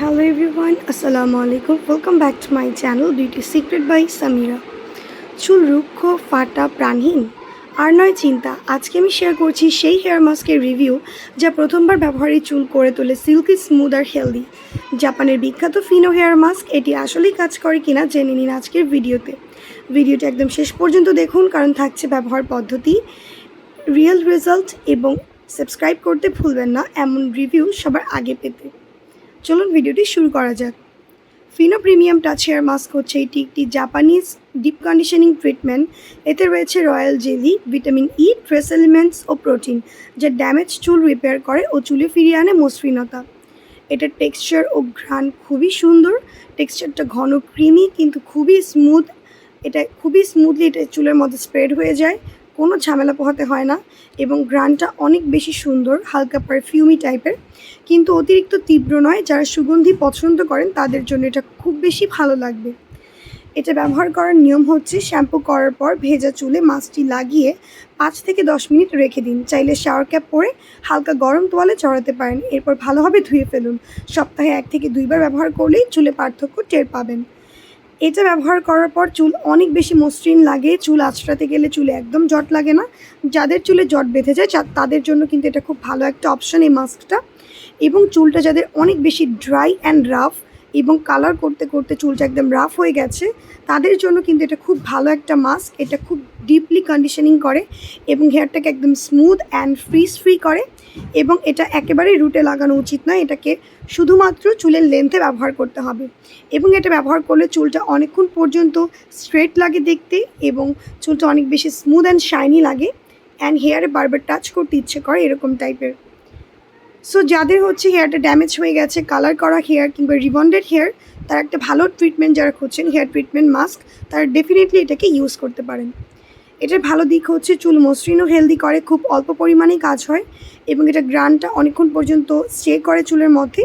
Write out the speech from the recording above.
Hello everyone আসসালামু আলাইকুম welcome back to my channel beauty secret by Samira চুল রুক্ষ ফাটা প্রাণহীন। আর নয় চিন্তা, আজকে আমি শেয়ার করছি সেই হেয়ার মাস্কের রিভিউ যা প্রথমবার ব্যবহারে চুল করে তোলে সিল্কি স্মুথ আর হেলদি জাপানের বিখ্যাত ফিনো হেয়ার মাস্ক এটি আসলেই কাজ করে কিনা জেনে নিন আজকের ভিডিওতে। ভিডিওটি একদম শেষ পর্যন্ত দেখুন, কারণ থাকছে ব্যবহার পদ্ধতি রিয়েল রেজাল্ট এবং সাবস্ক্রাইব করতে ভুলবেন না, এমন রিভিউ সবার আগে পেতে। চলুন ভিডিওটি শুরু করা যাক। Fino premium touch hair mask হচ্ছে এটি একটি জাপানিজ ডিপ কন্ডিশনিং ট্রিটমেন্ট। এতে রয়েছে royal jelly, vitamin E trace elements ও প্রোটিন, যা ড্যামেজ চুল রিপেয়ার করে ও চুলে ফিরিয়ে আনে মসৃণতা। এটার টেক্সচার ও ঘ্রাণ খুবই সুন্দর। টেক্সচারটা ঘন, ক্রিমি, কিন্তু খুবই স্মুথ। এটা খুবই স্মুথলি এটা চুলের মধ্যে স্প্রেড হয়ে যায়। কোনো ঝামেলা পোহাতে হয় না এবং গ্রানটা অনেক বেশি সুন্দর, হালকা পারফিউমি টাইপের কিন্তু অতিরিক্ত তীব্র নয়, যারা সুগন্ধি পছন্দ করেন তাদের জন্য এটা খুব বেশি ভালো লাগবে। এটা ব্যবহার করার নিয়ম হচ্ছে শ্যাম্পু করার পর ভেজা চুলে মাছটি লাগিয়ে পাঁচ থেকে দশ মিনিট রেখে দিন। চাইলে শাওয়ার ক্যাপ পরে হালকা গরম তোয়ালে চড়াতে পারেন। এরপর ভালোভাবে ধুয়ে ফেলুন। সপ্তাহে এক থেকে দুইবার ব্যবহার করলেই চুলে পার্থক্য টের পাবেন। এটা ব্যবহার করার পর চুল অনেক বেশি মসৃণ লাগে। চুল আঁচড়াতে গেলে চুলে একদম জট লাগে না। যাদের চুলে জট বেঁধে যায় তাদের জন্য কিন্তু এটা খুব ভালো একটা অপশন এই মাস্কটা এবং চুলটা যাদের অনেক বেশি ড্রাই অ্যান্ড রাফ এবং কালার করতে করতে চুলটা একদম রাফ হয়ে গেছে, তাদের জন্য কিন্তু এটা খুব ভালো একটা মাস্ক এটা খুব ডিপলি কন্ডিশনিং করে এবং হেয়ারটাকে একদম স্মুথ অ্যান্ড ফ্রিজ ফ্রি করে এবং এটা একেবারেই রুটে লাগানো উচিত নয়। এটাকে শুধুমাত্র চুলের লেন্থে ব্যবহার করতে হবে এবং এটা ব্যবহার করলে চুলটা অনেকক্ষণ পর্যন্ত স্ট্রেট লাগে দেখতে এবং চুলটা অনেক বেশি স্মুথ অ্যান্ড শাইনি লাগে অ্যান্ড হেয়ারে বারবার টাচ করতে ইচ্ছে করে এরকম টাইপের সো যাদের হচ্ছে হেয়ারটা ড্যামেজ হয়ে গেছে কালার করা হেয়ার কিংবা রিবন্ডেড হেয়ার তার একটা ভালো ট্রিটমেন্ট যারা খুঁজছেন হেয়ার ট্রিটমেন্ট মাস্ক তারা ডেফিনেটলি এটাকে ইউজ করতে পারেন। এটার ভালো দিক হচ্ছে চুল মসৃণ ও হেলদি করে, খুব অল্প পরিমাণেই কাজ হয় এবং এটা গ্রানটা অনেকক্ষণ পর্যন্ত স্টে করে চুলের মধ্যে।